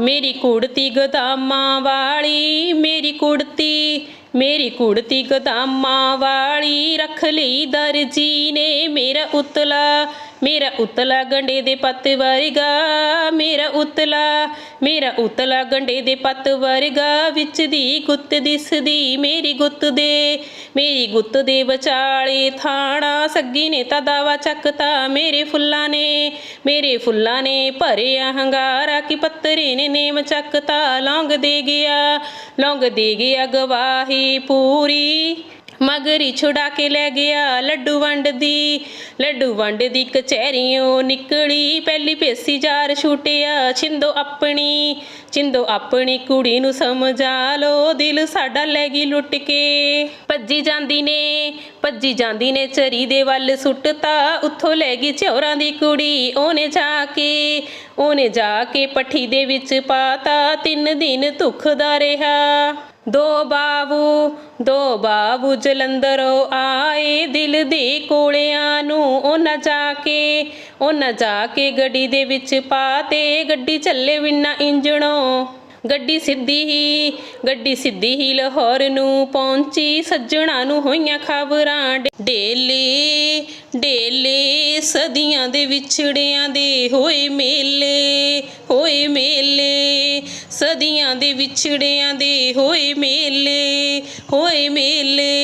ਮੇਰੀ ਕੁੜਤੀ ਗਦਾਮਾਂ ਵਾਲੀ, ਮੇਰੀ ਕੁੜਤੀ ਮੇਰੀ ਕੁੜਤੀ ਗਦਾਮਾਂ ਵਾਲੀ, ਰੱਖ ਲਈ ਦਰਜੀ ਨੇ ਮੇਰਾ ਉਤਲਾ। ਮੇਰਾ ਉਤਲਾ ਗੰਡੇ ਦੇ ਪੱਤ ਵਰਗਾ, ਮੇਰਾ ਉਤਲਾ ਮੇਰਾ ਉਤਲਾ ਗੰਡੇ ਦੇ ਪੱਤ ਵਰਗਾ, ਵਿੱਚ ਦੀ ਗੁੱਤ ਦਿਸਦੀ ਮੇਰੀ ਗੁੱਤ ਦੇ, ਮੇਰੀ ਗੁੱਤ ਦੇ ਵਿਚਾਲੇ ਥਾਣਾ ਸੱਗੀ ਨੇ ਤਾਂ ਦਾਵਾ ਚੱਕਤਾ ਮੇਰੇ ਫੁੱਲਾਂ ਨੇ, ਮੇਰੇ ਫੁੱਲਾਂ ਨੇ ਭਰਿਆ ਹੰਗਾਰਾ ਕਿ ਪੱਤਰੇ ਨੇ ਨੇਮ ਚੱਕਤਾ, ਲੌਂਗ ਦੇ ਗਿਆ, ਲੌਂਗ ਦੇ ਗਿਆ ਗਵਾਹੀ ਪੂਰੀ, ਮਗਰੀ ਛੁਡਾ ਕੇ ਲੈ ਗਿਆ ਲੱਡੂ ਵੰਡਦੀ ਲੱਡੂ ਵੰਡਦੀ ਕਚਹਿਰੀਓ ਨਿਕਲੀ, ਪਹਿਲੀ ਪੇਸੀ ਜਾਰ ਛੂਟਿਆ, ਛਿੰਦੋ ਆਪਣੀ ਛਿੰਦੋ ਆਪਣੀ ਕੁੜੀ ਨੂੰ ਸਮਝਾ ਲੋ, ਦਿਲ ਸਾਡਾ ਲੈ ਗਈ ਲੁੱਟ ਕੇ। ਭੱਜੀ ਜਾਂਦੀ ਨੇ, ਭੱਜੀ ਜਾਂਦੀ ਨੇ ਚਰੀ ਦੇ ਵੱਲ ਸੁੱਟਤਾ, ਉੱਥੋਂ ਲੈ ਗਈ ਚੌਰਾਂ ਦੀ ਕੁੜੀ, ਉਹਨੇ ਜਾ ਕੇ, ਉਹਨੇ ਜਾ ਕੇ ਪੱਠੀ ਦੇ ਵਿੱਚ ਪਾਤਾ, ਤਿੰਨ ਦਿਨ ਧੁਖਦਾ ਰਿਹਾ। ਦੋ ਬਾਬੂ ਦੋ ਬਾਬੂ ਜਲੰਧਰੋਂ ਆਏ ਦਿਲ ਦੇ ਕੋਲਿਆਂ ਨੂੰ ਉਹਨਾਂ ਜਾ ਕੇ ਉਹਨਾਂ ਜਾ ਕੇ ਗੱਡੀ ਦੇ ਵਿੱਚ ਪਾਤੇ ਗੱਡੀ ਚੱਲੇ ਬਿਨਾ ਇੰਜਣੋਂ। ਗੱਡੀ ਸਿੱਧੀ ਹੀ, ਗੱਡੀ ਸਿੱਧੀ ਹੀ ਲਾਹੌਰ ਨੂੰ ਪਹੁੰਚੀ, ਸੱਜਣਾ ਨੂੰ ਹੋਈਆਂ ਖਬਰਾਂ ਡੇਲੇ ਡੇਲੇ ਸਦੀਆਂ ਦੇ ਵਿਛੜਿਆਂ ਦੇ ਹੋਏ ਮੇਲੇ ਹੋਏ ਮੇਲੇ। ਸਦੀਆਂ ਦੇ ਵਿਛੜਿਆਂ ਦੇ ਹੋਏ ਮੇਲੇ ਹੋਏ ਮੇਲੇ।